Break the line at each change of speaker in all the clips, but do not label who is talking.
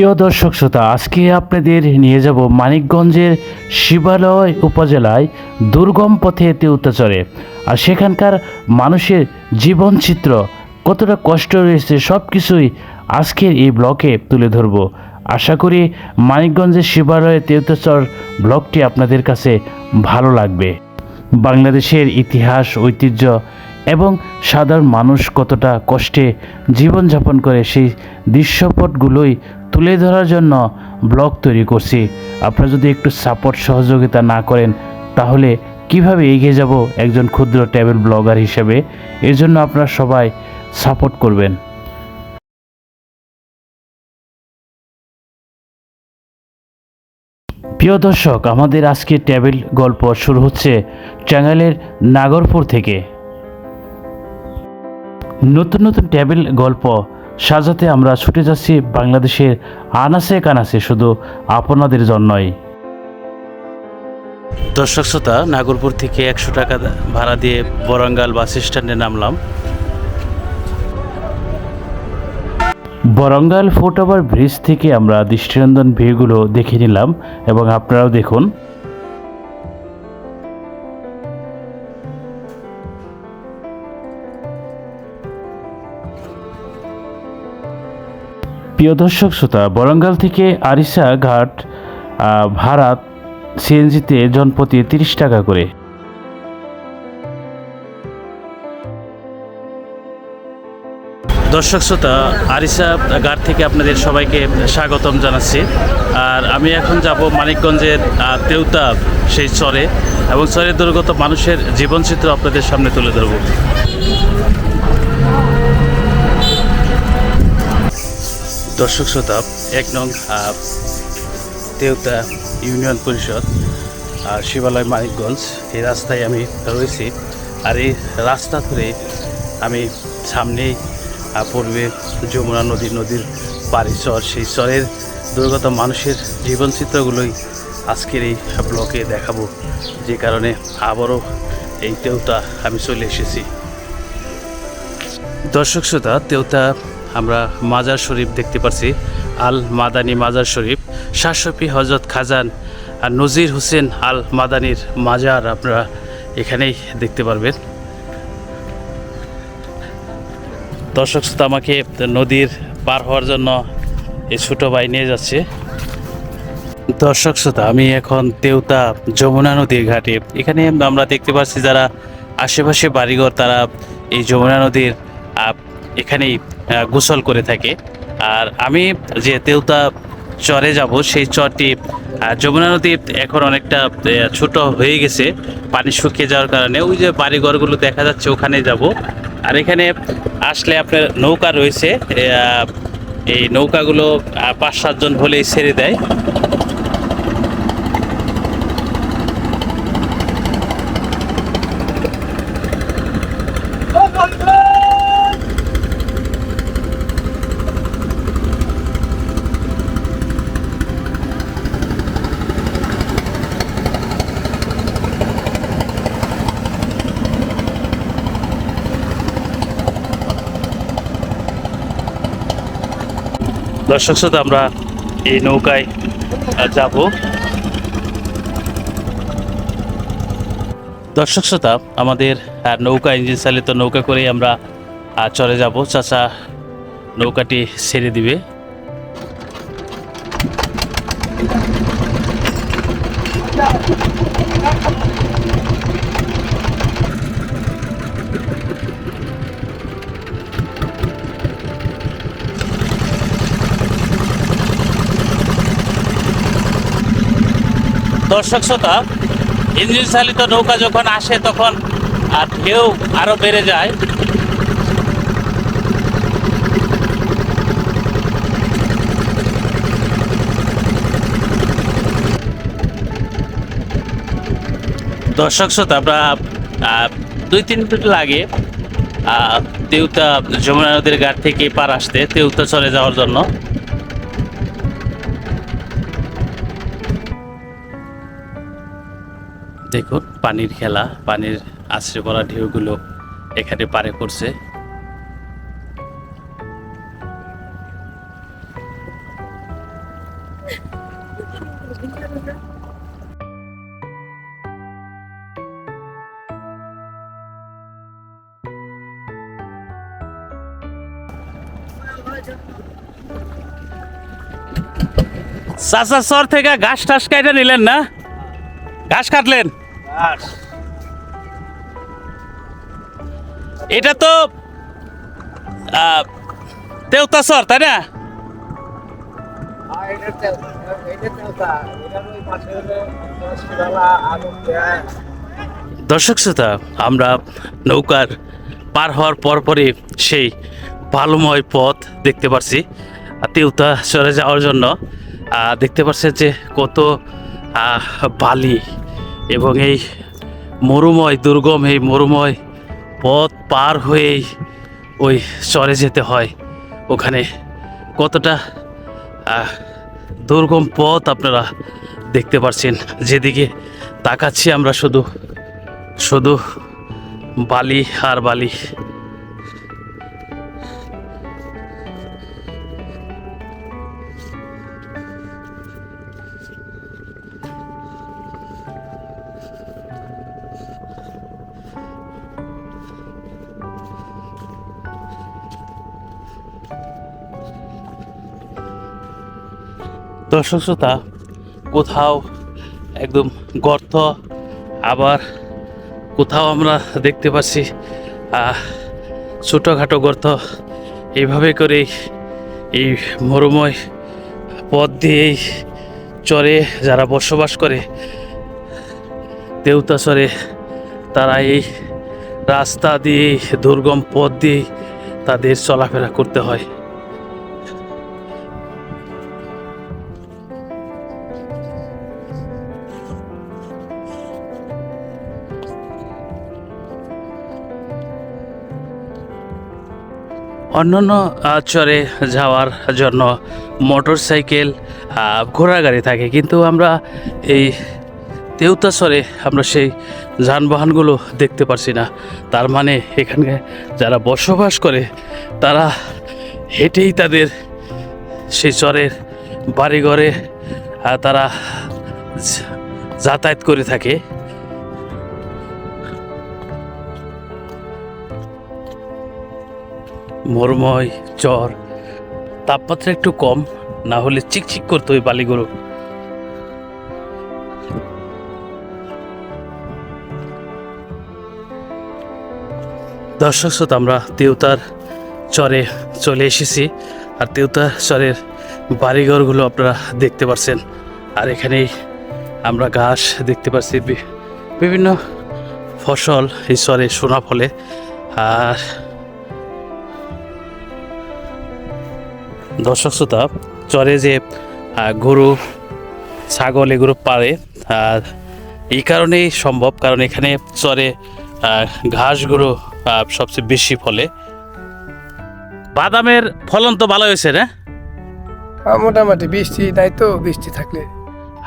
প্রিয় দর্শক শ্রোতা, আজকে আপনাদের নিয়ে যাব মানিকগঞ্জের শিবালয় উপজেলায় দুর্গম পথে অত্যাচারে আর সেখানকার মানুষের জীবনচিত্র কতটা কষ্ট রয়েছে সব কিছুই আজকের এই ব্লকে তুলে ধরব। আশা করি মানিকগঞ্জের শিবালয় তেউতাচর ব্লগটি আপনাদের কাছে ভালো লাগবে। বাংলাদেশের ইতিহাস, ঐতিহ্য এবং সাধারণ মানুষ কতটা কষ্টে জীবনযাপন করে সেই দৃশ্যপটগুলোই তুলে ধরার জন্য ব্লগ তৈরি করছি। আপনারা যদি একটু সাপোর্ট সহযোগিতা না করেন, তাহলে কীভাবে এগিয়ে যাব একজন ক্ষুদ্র ট্যাবেল ব্লগার হিসেবে? এর জন্য আপনারা সবাই সাপোর্ট করবেন। প্রিয় দর্শক, আমাদের আজকে টেবিল গল্প শুরু হচ্ছে টাঙ্গাইলের নাগরপুর থেকে। নতুন নতুন টেবিল গল্প সাজাতে আমরা ছুটে যাচ্ছি বাংলাদেশের আনাসে কানাসে শুধু আপনাদের জন্যই। দর্শক শ্রোতা নাগরপুর থেকে একশো টাকা ভাড়া দিয়ে বরঙ্গাল বাস স্ট্যান্ডে নামলাম। বরঙ্গাল ফুটওভার ব্রিজ থেকে আমরা দৃষ্টিনন্দন ভিউগুলো দেখে নিলাম এবং আপনারাও দেখুন। প্রিয় দর্শক শ্রোতা, বরঙ্গাল থেকে আরিসা ঘাট ভাড়া সিএনজিতে জনপ্রতি তিরিশ টাকা করে। দর্শক শ্রোতা, আরিসা ঘাট থেকে আপনাদের সবাইকে স্বাগতম জানাচ্ছি। আর আমি এখন যাব মানিকগঞ্জের তেউতা সেই চরে এবং চরে দুর্গত মানুষের জীবনচিত্র আপনাদের সামনে তুলে ধরব। দর্শক শ্রোতা, এক নং তেউতা ইউনিয়ন পরিষদ আর শিবালয় মানিকগঞ্জ, এই রাস্তায় আমি রয়েছি আর এই রাস্তা ধরে আমি সামনেই পড়বে যমুনা নদী, নদীর পাড়ি চর, সেই চরের দুর্গত মানুষের জীবনচিত্রগুলোই আজকের এই ব্লকে দেখাবো। যে কারণে আবারও এই তেউতা আমি চলে এসেছি। দর্শক শ্রোতা তেউতা আমরা মাজার শরীফ দেখতে পাচ্ছি আল মাদানী মাজার শরীফ। শাসপি হজরত খাজান আর নজির হোসেন আল মাদানির মাজার আপনারা এখানেই দেখতে পারবেন। দর্শক শ্রোতা, আমাকে নদীর পার হওয়ার জন্য এই ছোটো ভাই নিয়ে যাচ্ছে। দর্শক শ্রোতা, আমি এখন তেউতা যমুনা নদীর ঘাটে। এখানে আমরা দেখতে পাচ্ছি যারা আশেপাশে বাড়িঘর, তারা এই যমুনা নদীর এখানেই গোসল করে থাকে। আর আমি যে তেউতা চরে যাব, সেই চরটি যমুনা নদী এখন অনেকটা ছোট হয়ে গেছে, পানি শুকিয়ে যাওয়ার কারণে। ওই যে বাড়িঘরগুলো দেখা যাচ্ছে, ওখানে যাব। আর এখানে আসলে আপনার নৌকা রয়েছে এই নৌকাগুলো পাঁচ সাতজন হলেই ছেড়ে দেয়। দর্শক সাথে আমরা এই নৌকায় যাব। দর্শক শ্রোতা, আমাদের নৌকা ইঞ্জিন চালিত নৌকা করেই আমরা চলে যাব। চাচা, নৌকাটি ছেড়ে দিবে। দর্শক শ্রোতা ইঞ্জিন চালিত নৌকা যখন আসে তখন, আর ঢেউ আরও বেড়ে যায়। দর্শক শ্রোতা, আমরা দুই তিন মিনিট লাগে তেউতা যমুনা নদীর ঘাট থেকে পার আসতে, তেউতা চলে যাওয়ার জন্য। দেখুন, পানির খেলা, পানির আশ্রয় পড়া ঢেউগুলো এখানে পারে করছে চাচা সর থেকে ঘাস টাস কাইটা নিলেন না? ঘাস কাটলেন? এটা তো সর তাই না? দর্শক শ্রোতা, আমরা নৌকার পার হওয়ার পরপরই সেই বালুময় পথ দেখতে আর তেউতা সরে যাওয়ার জন্য দেখতে পাচ্ছেন যে কত বালি। এবং এই মরুময়, দুর্গম এই মরুময় পথ পার হয়েই ওই চরে যেতে হয়। ওখানে কতটা দুর্গম পথ আপনারা দেখতে পাচ্ছেন যেদিকে তাকাচ্ছি আমরা শুধু শুধু বালি আর বালি। শ্রোতা কোথাও একদম গর্ত, আবার কোথাও আমরা দেখতে পাচ্ছি ছোটোখাটো গর্ত। এইভাবে করেই এই মরুময় পথ দিয়েই চরে যারা বসবাস করে, দেউতা চরে, তারা এই রাস্তা দিয়ে দুর্গম পথ দিয়ে তাদের চলাফেরা করতে হয়। অন্যান্য চরে যাওয়ার জন্য মোটর সাইকেল ঘোড়া গাড়ি থাকে। কিন্তু আমরা এই তেউতা চরে আমরা সেই যানবাহনগুলো দেখতে পারছি না। তার মানে এখানে যারা বসবাস করে, তারা হেঁটেই তাদের সেই চরের বাড়িঘরে তারা যাতায়াত করে থাকে। মরুময়, চর। তাপমাত্রা একটু কম, না হলে চিকচিক করতো ওই বালিগুলো। দর্শক শ্রোতা, আমরা তেউতার চরে চলে এসেছি, আর তেউতার চরের বাড়িঘরগুলো আপনারা দেখতে পাচ্ছেন আর এখানেই আমরা ঘাস দেখতে পাচ্ছি বিভিন্ন ফসল এই চরে সোনা ফলে। আর দর্শক শ্রোতা চরে যে গরু ছাগল এগুলো পারে আর এই কারণেই সম্ভব। কারণ এখানে চরে ঘাসগুলো সবচেয়ে বেশি ফলে। বাদামের ফলন তো ভালো হয়েছে না?
মোটামুটি বৃষ্টি নাই তো বৃষ্টি থাকলে।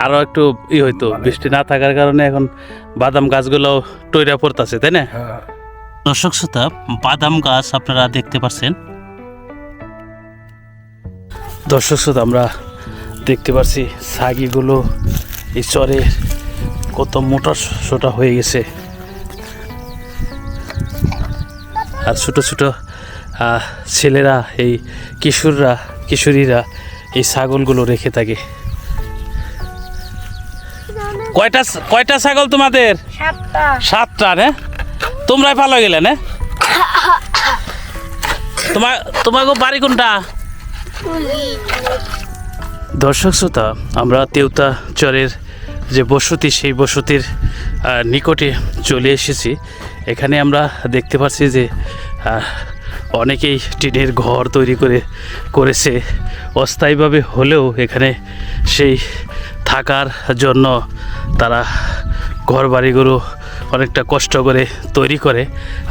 আরও একটু ই হইতো বৃষ্টি না থাকার কারণে এখন বাদাম গাছগুলো টইরা পড়তেছে তাই না?
হ্যাঁ।
দর্শক শ্রোতা বাদাম গাছ আপনারা দেখতে পাচ্ছেন দর্শক শ্রোতা আমরা দেখতে পাচ্ছি সাগিগুলো এই চরে কত মোটা সোটা হয়ে গেছে। আর ছোট ছোট ছেলেরা এই কিশোররা কিশোরীরা এই ছাগলগুলো রেখে থাকে। কয়টা কয়টা ছাগল তোমাদের?
সাতটা।
রে তোমরাই ভালো গেলে না। তোমার তোমাকে বাড়ি কোনটা? দর্শক শ্রোতা, আমরা তেউতা চরের যে বসতি, সেই বসতির নিকটে চলে এসেছি। এখানে আমরা দেখতে পাচ্ছি যে অনেকেই টিনের ঘর তৈরি করে, করেছে। অস্থায়ীভাবে হলেও এখানে সেই থাকার জন্য তারা ঘর বাড়িগুলো অনেকটা কষ্ট করে তৈরি করে,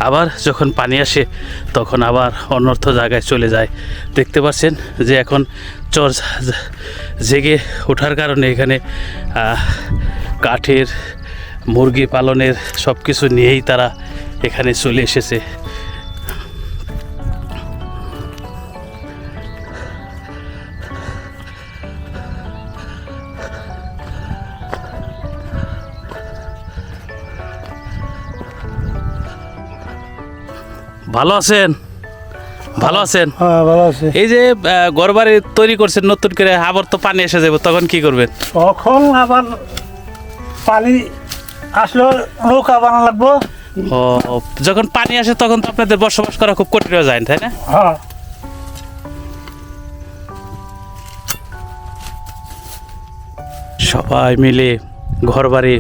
আবার যখন পানি আসে তখন আবার অনর্থ জায়গায় চলে যায়। দেখতে পাচ্ছেন যে এখন চর জেগে ওঠার কারণে এখানে কাঠের, মুরগি পালনের সব কিছু নিয়েই তারা এখানে চলে এসেছে। ভালো আছেন? ভালো আছেন?
হ্যাঁ ভালো আছে।
এই যে ঘর বাড়ি তৈরি করছেন নতুন করে আবার তো পানি এসে যাবে তখন কি করবেন?
তখন আবার পানি আসলে নৌকা বানা লাগবো।
ও যখন পানি আসে তখন তো আপনাদের বসবাস করা খুব কঠিন হয়ে যায় তাই না?
হ্যাঁ।
সবাই মিলে ঘর বাড়ি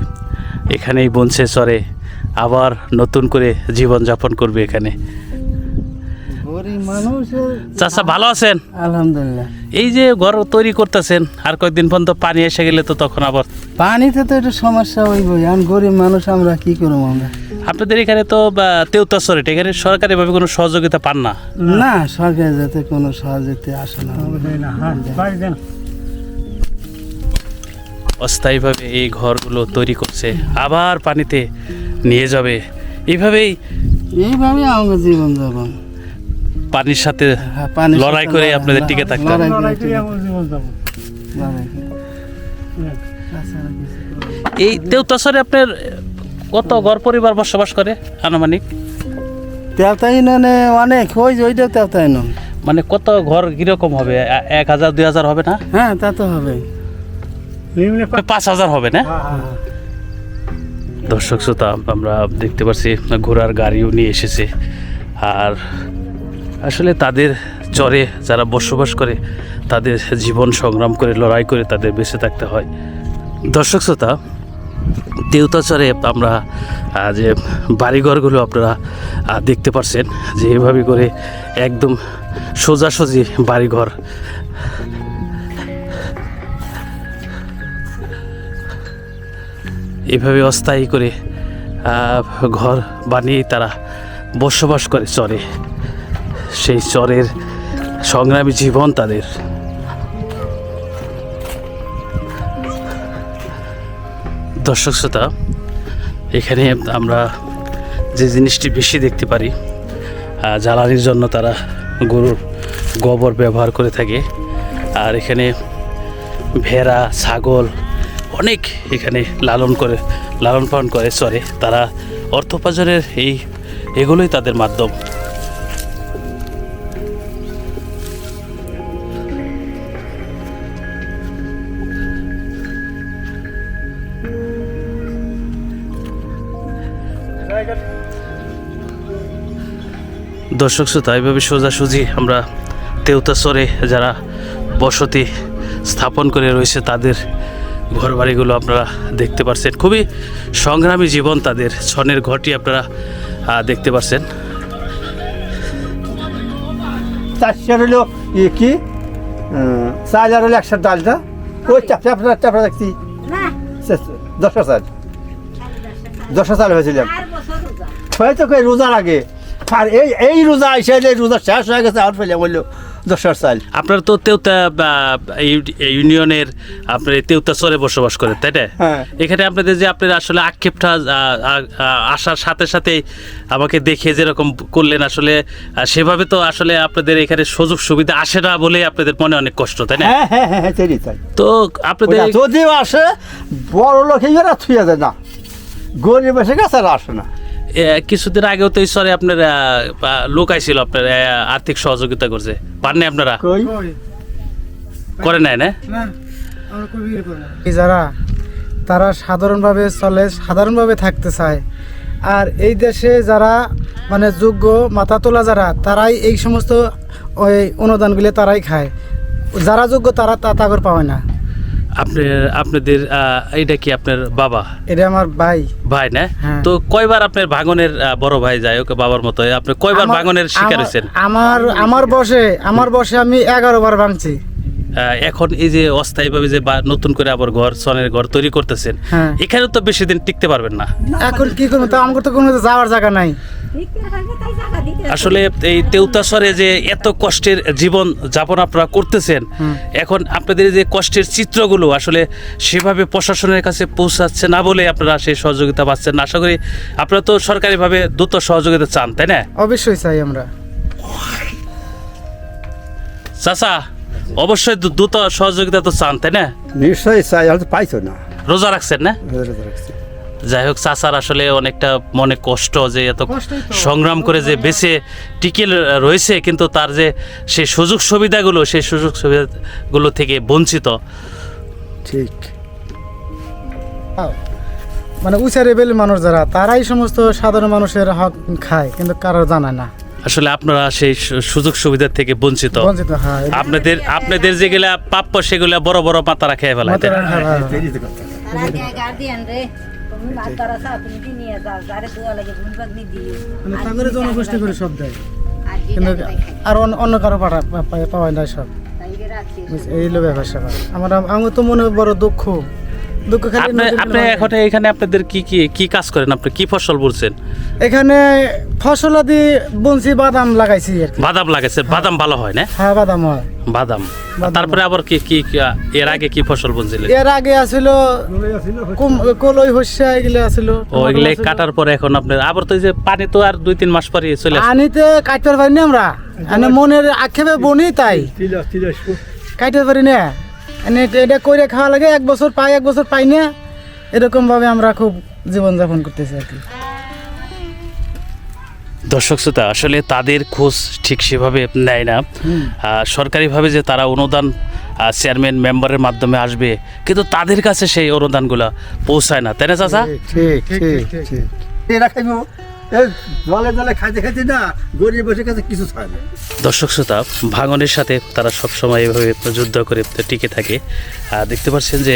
এখানেই বনছে চরে। আবার নতুন করে জীবন যাপন করবে এখানে। চাচা ভালো আছেন?
আলহামদুলিল্লাহ।
এই যে ঘর তৈরি করতেছেন আর কয়েকদিন পর্যন্ত পানি এসে গেলে তো তখন আবার
পানিতে তো একটু সমস্যা হইব এখন গরিব মানুষ আমরা কি করব আমরা?
আপনাদের এখানে তো তেউতা চরেট এখানে সরকারিভাবে কোনো সহযোগিতা পান না?
না সরকার যাতে কোনো সহযোগিতা আসে না।
অস্থায়ীভাবে এই ঘরগুলো তৈরি করছে। আবার পানিতে নিয়ে যাবে। এইভাবেই
এইভাবে আমাদের জীবন যাপন
পানির সাথে
হ্যাঁ,
লড়াই করে আপনাদের টিকে থাকতে হবে। এই তেউতাসরে আপনার কত ঘর পরিবার বসবাস করে আনুমানিক?
তেলতাই ননে অনেক ওই ওইটাও তেলতাই নন।
মানে কত ঘর কীরকম হবে? এক হাজার দুই হাজার হবে না?
হ্যাঁ তা তো হবে।
পাঁচ হাজার হবে না? দর্শক শ্রোতা, আমরা দেখতে পাচ্ছি ঘোড়ার গাড়িও নিয়ে এসেছে। আর আসলে তাদের চরে যারা বসবাস করে, তাদের জীবন সংগ্রাম করে, লড়াই করে তাদের বেঁচে থাকতে হয়। দর্শক শ্রোতা দেউতা চরে আমরা যে বাড়িঘরগুলো আপনারা দেখতে পাচ্ছেন যে এভাবে করে একদম সোজাসুজি বাড়িঘর এভাবে অস্থায়ী করে ঘর বানিয়েই তারা বসবাস করে চরে। সেই চরের সংগ্রামী জীবন তাদের। দর্শক শ্রোতা, এখানে আমরা যে জিনিসটি বেশি দেখতে পারি জ্বালানির জন্য তারা গরুর গোবর ব্যবহার করে থাকে। আর এখানে ভেড়া, ছাগল অনেক এখানে লালন করে, লালন পালন করে চরে তারা অর্থ উপার্জনের এই এগুলোই তাদের মাধ্যম। দর্শক শ্রোতা, এইভাবে সোজাসুজি আমরা তেউতা চরে যারা বসতি স্থাপন করে রয়েছে, তাদের ঘরবাড়িগুলো আপনারা দেখতে পাচ্ছেন খুবই সংগ্রামী জীবন তাদের। ছনের ঘরটি আপনারা দেখতে পাচ্ছেন
চারশো হলো ইয়ে কি? চার হাজার হলো একশো ডালটা ওই দেখছি। দশটা চাল দশটা চাল হয়েছিলাম। হয়তো রোজার আগে। আর এই এই রোজা এসে যে রোজা শেষ হয়ে গেছে আর ফেলে বলল দশটার চাল
আপনারা তো তেউতা ইউনিয়নের আপনার তেউতা চরে বসবাস করেন তাই না?
হ্যাঁ।
এখানে আপনাদের যে আপনার আসলে আক্ষেপটা আসার সাথে সাথে আমাকে দেখে যেরকম করলেন আসলে সেভাবে তো আসলে আপনাদের এখানে সুযোগ সুবিধা আসে না বলে আপনাদের মনে অনেক কষ্ট তাই না?
হ্যাঁ হ্যাঁ হ্যাঁ হ্যাঁ
তো আপনাদের
যদিও আসে বড় লোক এরা থুয়ে না। গরিব এসে গেছে আর আসে না।
কিছুদিন আগেও তো চরে আপনার লোক আইছিল আপনার আর্থিক সহযোগিতা করছে। পাননি আপনারা? করে নাই না?
যারা তারা সাধারণভাবে চলে সাধারণভাবে থাকতে চায়। আর এই দেশে যারা মানে যোগ্য মাথা তোলা যারা তারাই এই সমস্ত ওই অনুদানগুলি তারাই খায়। যারা যোগ্য তারা তা তাগর পায় না।
আপনার আপনাদের আহ, এইটা কি আপনার বাবা?
এটা আমার ভাই।
ভাই না?
হ্যাঁ।
তো কয়বার আপনার ভাঙনের বড় ভাই যায় ওকে বাবার মতো আপনি কয়বার ভাঙনের শিকার হয়েছেন?
আমার আমার বসে আমার বসে আমি এগারো বার ভাঙছি।
এখন এই যে অস্থায়ীভাবে যে বা- নতুন করে আবার ঘর সনের ঘর তৈরি করতেছেন
হ্যাঁ।
এখানে তো বেশি দিন টিকতে পারবেন না।
এখন কি করব? তা আমার তো কোনো যাওয়ার জায়গা নাই।
আসলে এই তেউতাসরে যে এত কষ্টের জীবন যাপন আপনারা করতেছেন এখন আপনাদের যে কষ্টের চিত্রগুলো আসলে সেভাবে প্রশাসনের কাছে পৌঁছাচ্ছে না বলে আপনারা সেই সহযোগিতা পাচ্ছেন না। আশা করি আপনারা তো সরকারিভাবে দ্রুত সহযোগিতা চান তাই না?
অবশ্যই চাই আমরা।
চাচা অবশ্যই দ্রুত সহযোগিতা তো চান তাই না?
নিশ্চয়ই চাই আর তো পাইছো না।
রোজা রাখছেন না? যাই হোক চাচার আসলে অনেকটা মনে কষ্ট যে এত সংগ্রাম করে যে বেঁচে টিকে রয়েছে কিন্তু তার যে সেই সুযোগ সুবিধাগুলো সেই সুযোগ সুবিধাগুলো থেকে বঞ্চিত।
ঠিক।
মানে উঁচা লেভেলের মানুষ যারা তারাই সমস্ত সাধারণ মানুষের হক খায় কিন্তু কারও জানায় না।
আসলে আপনারা সেই সু- সুযোগ সুবিধা থেকে বঞ্চিত।
বঞ্চিত
আপনাদের আপনাদের যেগুলা প্রাপ্য সেগুলা বড় বড় মাতারা খেয়ে ফেলায় নি?
দিও
মানে জনগোষ্ঠী করে সব দেয়।
আর
কিন্তু আর অন্য- অন্য কারও পাওয়া যায় সব। এই হলো ব্যাপার আমার আমার তো মনে হয় বড় দুঃখ।
আপনি আপনি এখন এখানে আপনাদের কি কি কি কাজ করেন আপনি? কি ফসল বলছেন
এখানে ফসলাদি বঞ্চি বাদাম লাগাইছি আর কি।
বাদাম লাগাইছে। বাদাম ভালো হয় না?
হ্যাঁ বাদাম হয়।
বাদাম। তারপরে আবার কি কি এর আগে কি ফসল বুনছিলেন?
এর আগে আছিল কলই হস্যা এগুলো আছিল।
ও এগুলো কাটার পরে এখন আপনার আবার তো এই যে পানি তো আর দুই তিন মাস পরে চলে আসে।
আনিতে কাটতে পারিনি আমরা। মানে মনের আক্ষেপে বনি তাই। কাটতে পারি না। এটা করে খাওয়া লাগে এক বছর পাই এক বছর পাই না। এরকম ভাবে আমরা খুব জীবন যাপন করতেছি আর কি।
দর্শক শ্রোতা আসলে তাদের খোঁজ ঠিক সেভাবে নেয় না। সরকারিভাবে যে তারা অনুদান চেয়ারম্যান মেম্বারের মাধ্যমে আসবে কিন্তু তাদের কাছে সেই অনুদানগুলো পৌঁছায় না। তাই না চাচা?
ঠিক ঠিক ঠিক এরা খাইব। এই জলে জলে খাইতে খাইতে না গরিব বসে কাছে কিছু চায় না।
দর্শক শ্রোতা ভাঙনের সাথে তারা সবসময় এভাবে যুদ্ধ করে টিকে থাকে। আর দেখতে পাচ্ছেন যে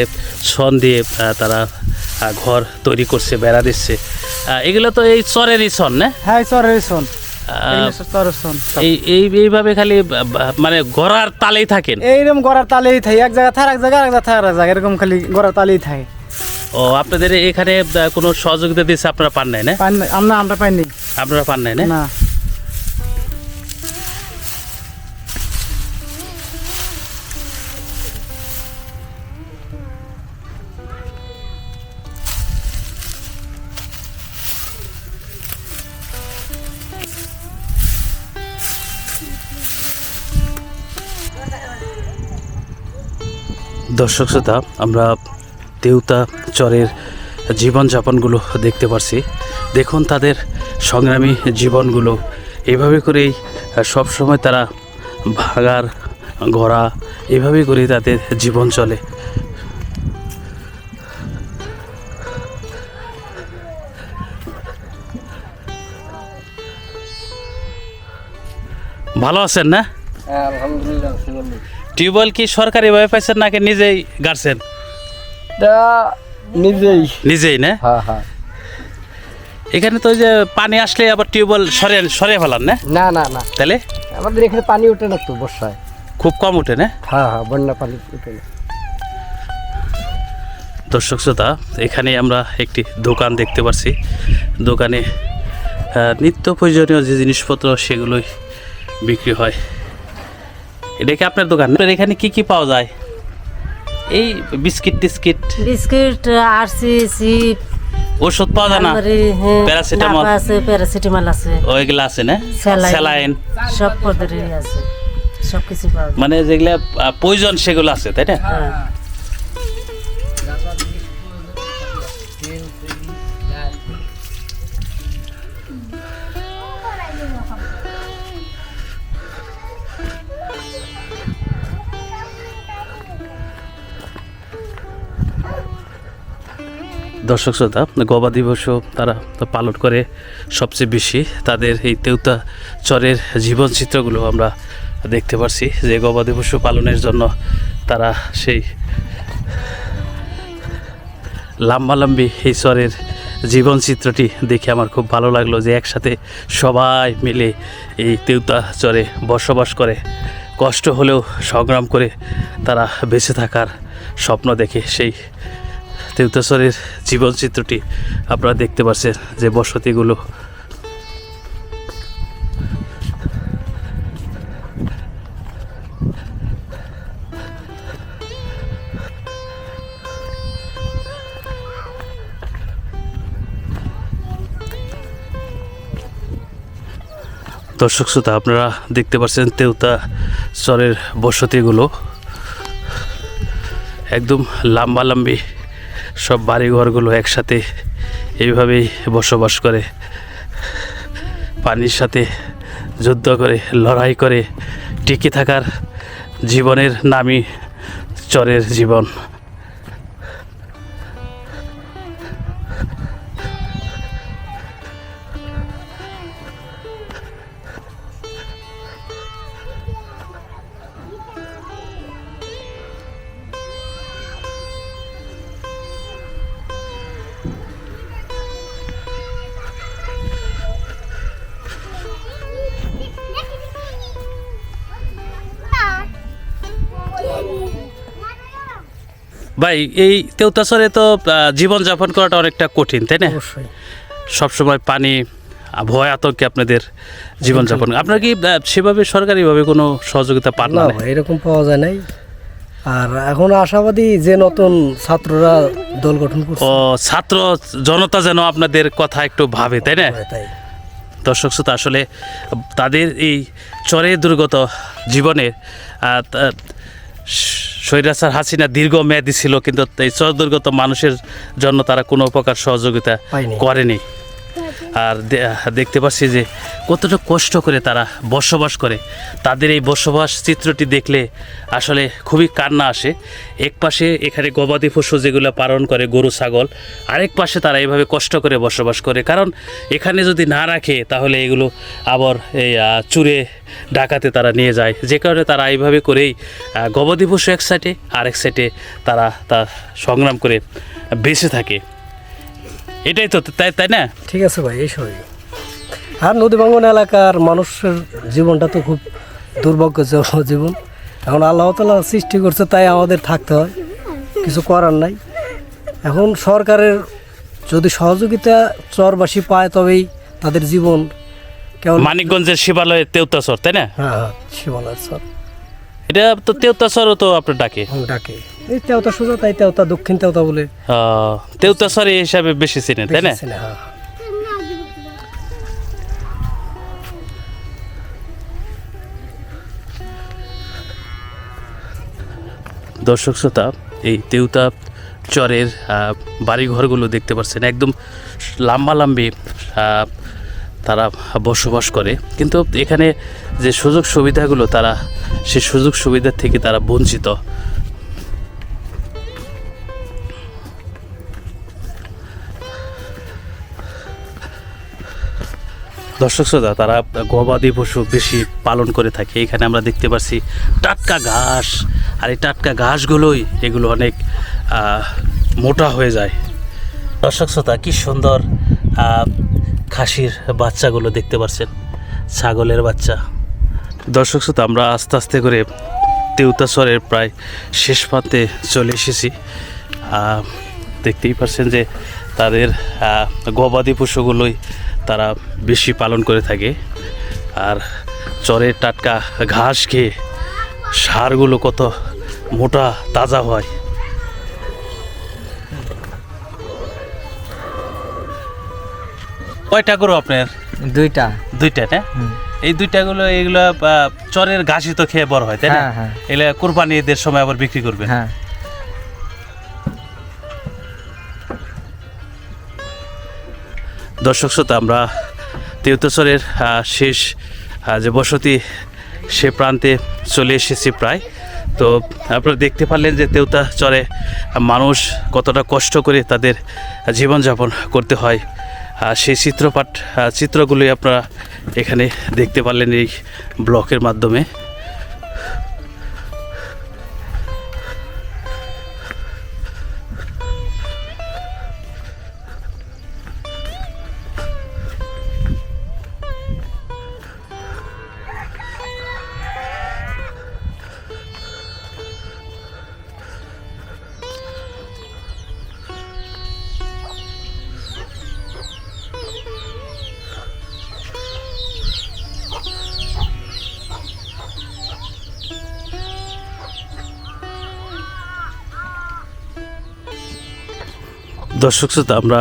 সন দিয়ে তারা ঘর তৈরি করছে বেড়া দিচ্ছে। এগুলো তো এই চরেরই সন না?
হ্যাঁ চরের শোন
আহ,
চরের শোন
এই এই এইভাবে খালি মানে গড়ার তালেই থাকেন?
এইরকম গড়ার তালেই থাকে। এক জায়গা থাক এক জায়গা এক জায়গা থাক এক জায়গা এরকম খালি গড়ার তালেই থাকে।
ও আপনাদের এখানে কোনো সহযোগিতা দিচ্ছে আপনারা পান নাই না?
আমরা আমরা পাইনি
আপনারা পান নাই না?
না।
দর্শক শ্রোতা আমরা দেউতা চরের জীবনযাপনগুলো দেখতে পারছি। দেখুন তাদের সংগ্রামী জীবনগুলো। এভাবে করেই সব সময় তারা ভাগার ঘোড়া এভাবে করেই তাদের জীবন চলে। ভালো আছেন না? টিউবওয়েল কি সরকারিভাবে পাইছেন নাকি নিজেই গাড়ছেন?
নিজেই।
নিজেই না?
হ্যাঁ হ্যাঁ।
এখানে তো যে পানি আসলে আবার টিউবওয়েল সরে সরে ফেলান না?
না না না।
তাহলে?
আমাদের এখানে পানি ওঠে না তো বর্ষায়।
খুব কম উঠে না?
হ্যাঁ হ্যাঁ বন্যা পানি ওঠে না।
দর্শক শ্রোতা এখানে আমরা একটি দোকান দেখতে পাচ্ছি দোকানে নিত্য প্রয়োজনীয় যে জিনিসপত্র সেগুলোই বিক্রি হয়। এটা কি আপনার দোকান? এখানে কি কি পাওয়া যায়? এই বিস্কিট টিস্কিট?
বিস্কিট আরসি চিপ
ওষুধ পাওয়া যায় না? প্যারাসিটামল?
আছে প্যারাসিটামল আছে।
ওইগুলো আছে না?
স্যালাইন। সব পদ্ধতির আছে। সব কিছু পাওয়া যায়।
মানে যেগুলা প্রয়োজন সেগুলো আছে তাই না? দর্শক শ্রোতা গবা দিবসও তারা পালন করে সবচেয়ে বেশি। তাদের এই তেউতা চরের জীবন চিত্রগুলো আমরা দেখতে পারছি যে গবাদি পশু পালনের জন্য তারা সেই লাম্বালাম্বি এই চরের জীবন চিত্রটি দেখে আমার খুব ভালো লাগল যে একসাথে সবাই মিলে এই তেউতা চরে বসবাস করে। কষ্ট হলেও সংগ্রাম করে তারা বেঁচে থাকার স্বপ্ন দেখে সেই তেউতাচরের জীবন চিত্রটি আপনারা দেখতে পাচ্ছেন যে বসতিগুলো। দর্শক শ্রোতা, আপনারা দেখতে পাচ্ছেন তেউতা চরের বসতিগুলো। একদম লাম্বালাম্বি সব বাড়িঘরগুলো একসাথে এইভাবেই বসবাস করে। পানির সাথে যুদ্ধ করে, লড়াই করে, টিকে থাকার জীবনের নামই চরের জীবন। ভাই এই তেউতাচরে তো জীবনযাপন করাটা অনেকটা কঠিন তাই না? সবসময় পানি ভয় আতঙ্কে আপনাদের জীবনযাপন আপনার কি সেভাবে সরকারিভাবে কোনো সহযোগিতা পান না
এরকম পাওয়া যায় নাই। আর এখন আশাবাদী যে নতুন ছাত্ররা দল গঠন করছে।
ও ছাত্র জনতা যেন আপনাদের কথা একটু ভাবে তাই না? দর্শক শ্রোতা আসলে তাদের এই চরে দুর্গত জীবনে আহ, তা- স্বৈরাচার হাসিনা দীর্ঘ মেয়াদী ছিল কিন্তু এই চর মানুষের জন্য তারা কোনো প্রকার সহযোগিতা করেনি। আর দেখতে পাচ্ছি যে কতটা কষ্ট করে তারা বসবাস করে। তাদের এই বসবাস চিত্রটি দেখলে আসলে খুবই কান্না আসে। এক পাশে এখানে গবাদি পশু যেগুলো পালন করে, গরু, ছাগল, আরেক পাশে তারা এইভাবে কষ্ট করে বসবাস করে। কারণ এখানে যদি না রাখে, তাহলে এগুলো আবার এই চুরে ডাকাতে তারা নিয়ে যায়। যে কারণে তারা এইভাবে করেই গবাদি পশু এক সাইডে আর এক সাইডে তারা তা সংগ্রাম করে বেঁচে থাকে। এটাই তো তাই তাই না?
ঠিক আছে ভাই এই সবই আর নদী ভাঙ্গন এলাকার মানুষের জীবনটা তো খুব দুর্ভাগ্যজনক জীবন। এখন আল্লাহ তালা সৃষ্টি করছে তাই আমাদের থাকতে হয়। কিছু করার নাই। এখন সরকারের যদি সহযোগিতা চরবাসী পায় তবেই তাদের জীবন কেমন
মানিকগঞ্জের শিবালয়ের তেউতাচর তাই না?
হ্যাঁ হ্যাঁ শিবনাথ স্যার
এটা তো তো আপনার ডাকে।
ডাকে। এই তেওতা সোজা তাই তেওতা দক্ষিণ তেওতা বলে।
এই হিসাবে বেশি তাই না?
হ্যাঁ।
দর্শক শ্রোতা এই তেউতা চরের বাড়িঘরগুলো দেখতে পাচ্ছেন একদম লাম্বালাম্বি আহ, তারা বসবাস করে। কিন্তু এখানে যে সুযোগ সুবিধাগুলো তারা সে সুযোগ সুবিধার থেকে তারা বঞ্চিত। দর্শক শ্রোতা, তারা গবাদি পশু বেশি পালন করে থাকে। এখানে আমরা দেখতে পাচ্ছি টাটকা ঘাস। আর এই টাটকা ঘাসগুলোই এগুলো অনেক মোটা হয়ে যায়। দর্শক শ্রোতা, কি সুন্দর খাসির বাচ্চাগুলো দেখতে পাচ্ছেন ছাগলের বাচ্চা। দর্শক শ্রোতা আমরা আস্তে আস্তে করে তেউতাচরের প্রায় শেষ প্রান্তে চলে এসেছি। দেখতেই পাচ্ছেন যে তাদের গবাদি পশুগুলোই তারা বেশি পালন করে থাকে। আর চরের টাটকা ঘাস খেয়ে সারগুলো কত মোটা তাজা হয়। কয়টা গরু আপনার?
দুইটা।
দুইটা না? এই দুইটাগুলো এগুলো চরের ঘাসই তো খেয়ে বড় হয় তাই না?
হ্যাঁ, হ্যাঁ।
এগুলো কোরবানি ঈদের সময় আবার বিক্রি করবে।
হ্যাঁ।
দর্শক শ্রোতা আমরা তেউতেশ্বরের আহ, শেষ যে বসতি সে প্রান্তে চলে এসেছি প্রায়। তো আপনারা দেখতে পারলেন যে তেউতা চরে মানুষ কতটা কষ্ট করে তাদের জীবনযাপন করতে হয়। সেই চিত্রপাট আহ, চিত্রগুলোই আপনারা এখানে দেখতে পারলেন এই ব্লকের মাধ্যমে। দর্শক শ্রোতা, আমরা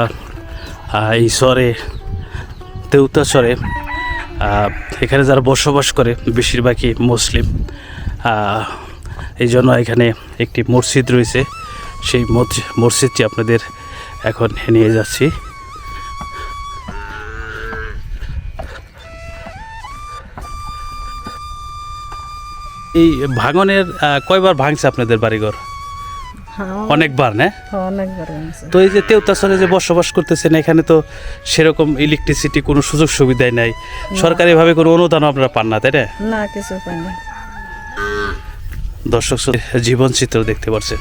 এই শহরে, তেউতা শহরে এখানে যারা বসবাস করে, বেশিরভাগই মুসলিম। এই জন্য এখানে একটি মসজিদ রয়েছে। সেই মসজিদটি আপনাদের এখন নিয়ে যাচ্ছি। এই ভাঙনের কয়বার ভাঙছে আপনাদের বাড়িঘর? অনেকবার না?
অনেকবার
তো এই যে তেউতাসরে যে বসবাস করতেছেন এখানে তো সেরকম ইলেকট্রিসিটি কোনো সুযোগ সুবিধাই নাই। সরকারিভাবে কোনো অনুদান আপনারা পান না তাই না?
না কিছু পান না
দর্শক জীবন চিত্র দেখতে পাচ্ছেন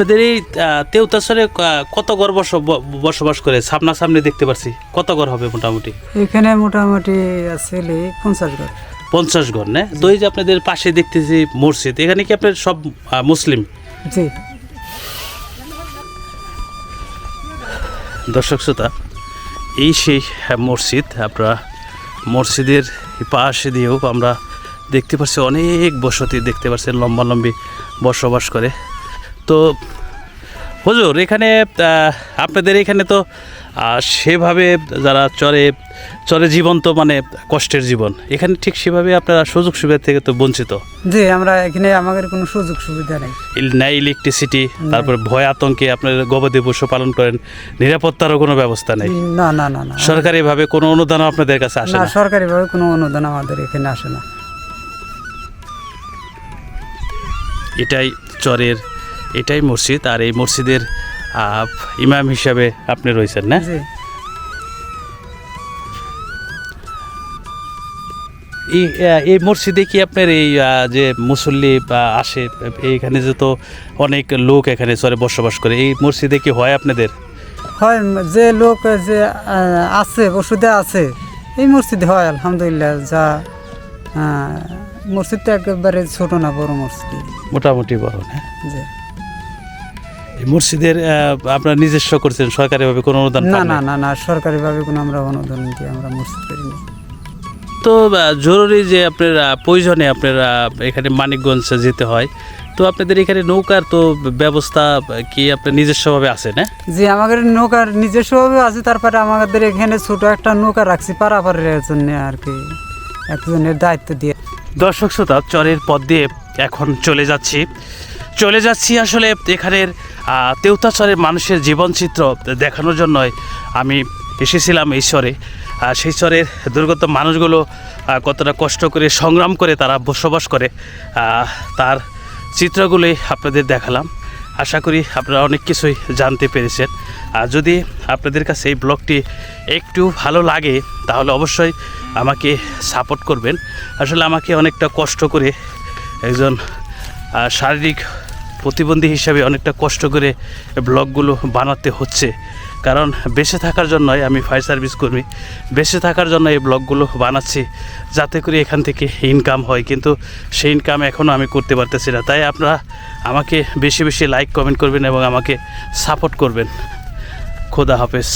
আপনাদের এই তেউতাসরে কত ঘর বসবাস করে? সামনা সামনাসামনি দেখতে পাচ্ছি কত ঘর হবে মোটামুটি?
এখানে মোটামুটি ছেলে পঞ্চাশ ঘর
পঞ্চাশ ঘর না? তো এই যে আপনাদের পাশে দেখতেছি মসজিদ এখানে কি আপনার সব মুসলিম?
জি।
দর্শক শ্রোতা এই সেই মসজিদ আপনারা মসজিদের পাশে দিয়েও আমরা দেখতে পাচ্ছি অনেক বসতি দেখতে পাচ্ছেন লম্বালম্বি বসবাস করে। তো হুজুর এখানে আপনাদের এখানে তো সেভাবে যারা চরে চরে জীবন তো মানে কষ্টের জীবন এখানে ঠিক সেভাবে আপনারা সুযোগ সুবিধা থেকে তো বঞ্চিত?
জি আমরা এখানে আমাদের কোনো সুযোগ সুবিধা নেই।
নাই ইলেকট্রিসিটি তারপর ভয় আতঙ্কে আপনার গবাদি পশু পালন করেন নিরাপত্তারও কোনো ব্যবস্থা নেই।
না না না না।
সরকারিভাবে কোনো অনুদান আপনাদের কাছে আসে
না? সরকারিভাবে কোনো অনুদান আমাদের এখানে আসে না।
এটাই চরের এটাই মসজিদ আর এই মসজিদের ইমাম হিসাবে আপনি রয়েছেন না? এই এই মসজিদে কি আপনার এই যে মুসল্লি বা আসে এইখানে যে তো অনেক লোক এখানে চরে বসবাস করে এই মসজিদে কি হয় আপনাদের?
হয় যে লোক যে আছে ওষুধে আছে এই মসজিদ হয় আলহামদুলিল্লাহ যা মসজিদটা একেবারে ছোট না বড় মসজিদ।
মোটামুটি বড় না?
জি।
এই মসজিদের আহ, আপনারা নিজস্ব করছেন সরকারিভাবে কোনো অনুদান
না না না না সরকারিভাবে কোনো আমরা অনুদান দিয়ে আমরা মসজিদ করি না
তো জরুরি যে আপনার প্রয়োজনে আপনার এখানে মানিকগঞ্জ যেতে হয়। তো আপনাদের এখানে নৌকার তো ব্যবস্থা কি আপনার নিজস্বভাবে আছে না?
জি আমাদের নৌকার নিজস্বভাবে আছে তারপরে আমাদের এখানে ছোট একটা নৌকা রাখছি পারাপারের জন্য আর কি একজনের দায়িত্ব দিয়ে।
দর্শক শ্রোতা চরের পথ দিয়ে এখন চলে যাচ্ছি। চলে যাচ্ছি আসলে এখানের তেউতাচরের মানুষের জীবনচিত্র দেখানোর জন্যই। আমি এসেছিলাম এই আর সেই স্বরের দুর্গত মানুষগুলো কতটা কষ্ট করে সংগ্রাম করে তারা বসবাস করে। তার চিত্রগুলোই আপনাদের দেখালাম। আশা করি আপনারা অনেক কিছুই জানতে পেরেছেন। আর যদি আপনাদের কাছে এই ব্লগটি একটু ভালো লাগে, তাহলে অবশ্যই আমাকে সাপোর্ট করবেন। আসলে আমাকে অনেকটা কষ্ট করে একজন শারীরিক প্রতিবন্ধী হিসাবে অনেকটা কষ্ট করে ব্লগগুলো বানাতে হচ্ছে। কারণ বেঁচে থাকার জন্যই আমি ফায়ার সার্ভিস কর্মী, বেঁচে থাকার জন্য এই ব্লগগুলো বানাচ্ছি যাতে করে এখান থেকে ইনকাম হয়। কিন্তু সেই ইনকাম এখনও আমি করতে পারতেছি না। তাই আপনারা আমাকে বেশি বেশি লাইক কমেন্ট করবেন এবং আমাকে সাপোর্ট করবেন। খোদা হাফেজ।